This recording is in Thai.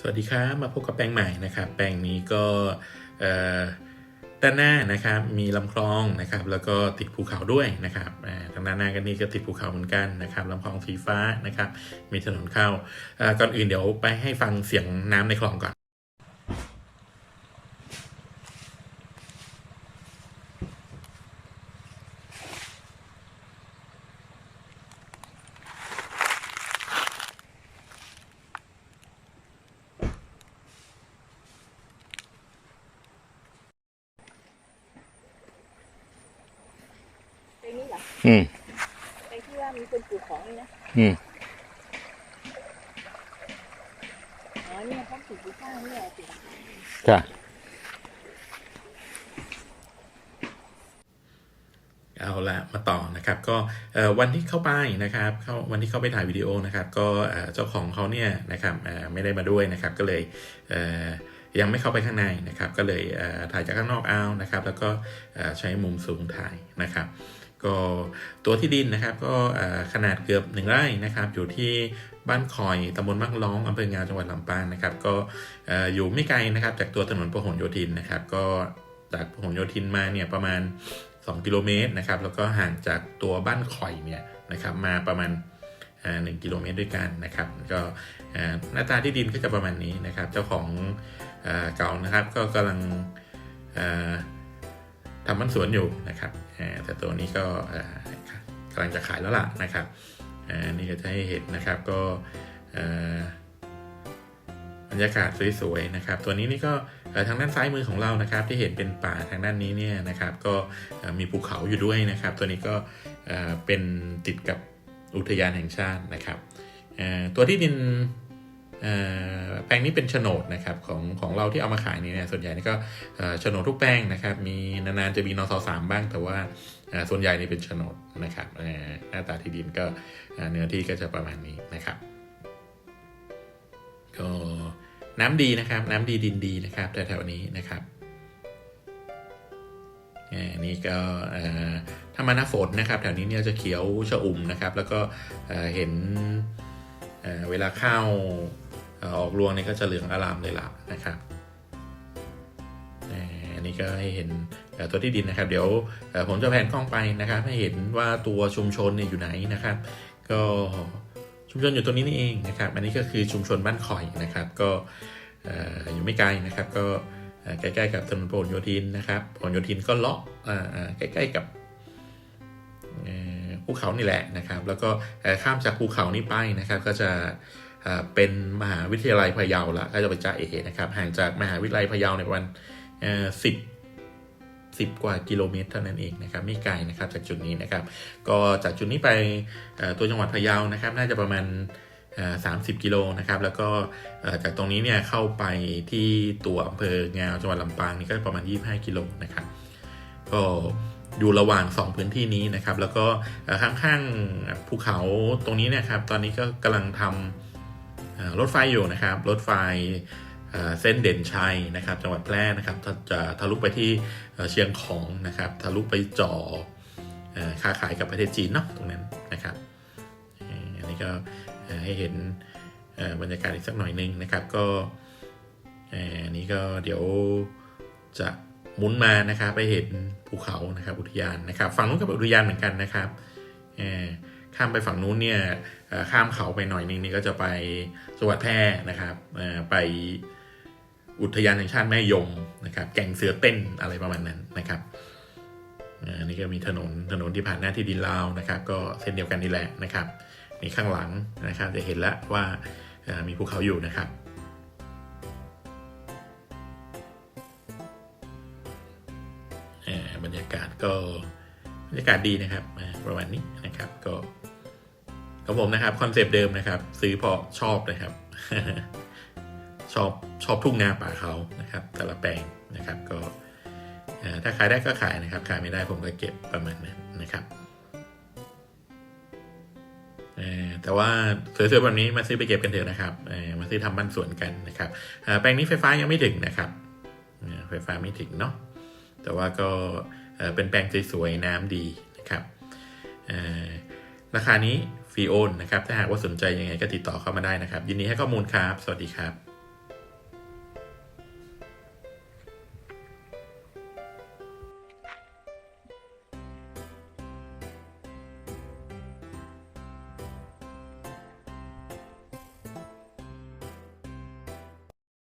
สวัสดีครับมาพบกับแปลงใหม่นะครับแปลงนี้ก็ด้านหน้านะครับมีลำคลองนะครับแล้วก็ติดภูเขาด้วยนะครับทางด้านหน้ากันนี่ก็ติดภูเขาเหมือนกันนะครับลำคลองสีฟ้านะครับมีถนนเข้าก่อนอื่นเดี๋ยวไปให้ฟังเสียงน้ำในคลองก่อน เพลงนี้เหร ออืมเพลงที่ว่ามีคนปลูกของนี่นะอืมอ๋อเนี่ยเขาปลูกอยู่ข้างนี่แหละสิจ้ะเอาละมาต่อนะครับก็เอ่อวันที่เข้าไปนะครับเข้าวันที่เข้าไปถ่ายวิดีโอนะครับก็เอ่อเจ้าของเขาเนี่ยนะครับเอ่อไม่ได้มาด้วยนะครับก็เลยเอ่อยังไม่เข้าไปข้างในนะครับ ก็เลยเอ่อถ่ายจากข้างนอกเอานะครับ แล้วก็เอ่อใช้มุมสูงถ่ายนะครับ ก็ตัวที่ดินนะครับก็ขนาดเกือบหนึ่งไร่นะครับอยู่ที่บ้านคอยตำบลมักล้องอำเภองาวจังหวัดลำปางนะครับก็เอ่อยู่ไม่ไกลนะครับจากตัวถนนพหลโยธินนะครับก็จากพหลโยธินมาเนี่ยประมาณ 2 กิโลเมตรนะครับแล้วก็ห่างจากตัวบ้านคอยเนี่ยนะครับมาประมาณหนึ่งกิโลเมตรด้วยกันนะครับก็หน้าตาที่ดินก็จะประมาณนี้นะครับ เจ้าของเก่านะครับก็กำลัง ทำบ้านสวนอยู่นะครับแต่ตัวนี้ก็กำลังจะขายแล้วล่ะนะครับนี่ก็จะให้เห็นนะครับก็บรรยากาศสวยๆนะครับ ตัวนี้นี่ก็ทางด้านซ้ายมือของเรานะครับ ที่เห็นเป็นป่าทางด้านนี้เนี่ยนะครับ ก็มีภูเขาอยู่ด้วยนะครับ ตัวนี้ก็เป็นติดกับอุทยานแห่งชาตินะครับตัวที่ดิน แปลงนี้เป็นโฉนดนะครับของของเราที่เอามาขายนี่เนี่ยส่วนใหญ่นี่ก็โฉนดทุกแปลงนะครับ มีนานๆจะมีนสสามบ้างแต่ว่าส่วนใหญ่นี่เป็นโฉนดนะครับหน้าตาที่ดินก็เนื้อที่ก็จะประมาณนี้นะครับก็น้ำดีนะครับ น้ำดีดินดีนะครับแถวๆนี้นะครับอ่านี่ก็ถ้ามาหน้าฝนนะครับ แถวนี้เนี่ยจะเขียวชอุ่มนะครับ แล้วก็เห็นเวลาข้าว ออกรวงเนี่ยก็จะเหลืองอารามเลยล่ะนะครับอันนี้ก็ให้เห็นตัวที่ดินนะครับ เดี๋ยวผมจะแผนกล้องไปนะครับ ให้เห็นว่าตัวชุมชนเนี่ยอยู่ไหนนะครับ ก็ชุมชนอยู่ตรงนี้นี่เองนะครับ อันนี้ก็คือชุมชนบ้านคอยนะครับ ก็อยู่ไม่ไกลนะครับ ก็ใกล้ๆกับถนนพหลโยธินนะครับพหลโยธินก็เลาะใกล้ๆกับภูเขานี่แหละนะครับ แล้วก็ข้ามจากภูเขานี้ไปนะครับ ก็จะ เป็นมหาวิทยาลัยพะเยาละก็จะไปจ่าเอนะครับห่างจากมหาวิทยาลัยพะเยาในประมาณสิบสิบกว่ากิโลเมตรเท่านั้นเองนะครับไม่ไกลนะครับจากจุดนี้นะครับ ก็จากจุดนี้ไปตัวจังหวัดพะเยานะครับ น่าจะประมาณสามสิบกิโลนะครับ แล้วก็จากตรงนี้เนี่ยเข้าไปที่ตัวอำเภองาวจังหวัดลำปางนี่ก็ประมาณ 25 กิโลนะครับ ก็อยู่ระหว่าง 2 พื้นที่นี้นะครับ แล้วก็ข้างๆภูเขาตรงนี้นะครับ ตอนนี้ก็กำลังทำ รถไฟอยู่นะครับ รถไฟเส้นเด่นชัยนะครับจังหวัดแพร่นะครับจะทะลุไปที่เชียงของนะครับทะลุไปจ่อค้าขายกับประเทศจีนเนาะตรงนั้นนะครับอันนี้ก็ให้เห็นบรรยากาศอีกสักหน่อยหนึงนะครับก็อันนี้ก็เดี๋ยวจะหมุนมานะครับไปเห็นภูเขานะครับอุทยานนะครับฝั่งนู้นก็เป็นอุทยานเหมือนกันนะครับอ่อ ข้ามไปฝั่งนู้นเนี่ยข้ามเขาไปหน่อยนึงนี่ก็จะไปจังหวัสดแพร่นะครับไปอุทยานแห่งชาติแม่ยมนะครับแก่งเสือเต้นอะไรประมาณนั้นนะครับอันนี้ก็มีถนนถนนที่ผ่านหน้าที่ดินลาวนะครับ ก็เส้นเดียวกันนี่แหละนะครับมีข้างหลังนะครับจะเห็นแล้วว่ามีภูเขาอยู่นะครับบรรยากาศก็ บรรยากาศดีนะครับประมาณนี้นะครับก็ของผมนะครับคอนเซปต์เดิมนะครับ ซื้อเพราะชอบนะครับ ชอบชอบทุ่งนาป่าเขานะครับ แต่ละแปลงนะครับก็ถ้าขายได้ก็ขายนะครับ ขายไม่ได้ผมก็เก็บประมาณนั้นนะครับแต่ว่าสวยๆแบบนี้มาซื้อไปเก็บกันเถอะนะครับมาซื้อทำบ้านสวนกันนะครับแปลงนี้ไฟฟ้ายังไม่ถึงนะครับไฟฟ้าไม่ถึงเนาะแต่ว่าก็ เป็นแปลงสวยๆน้ำดีนะครับราคานี้ฟรีโอนนะครับ ถ้าหากว่าสนใจยังไงก็ติดต่อเข้ามาได้นะครับ ยินดีให้ข้อมูลครับ สวัสดีครับ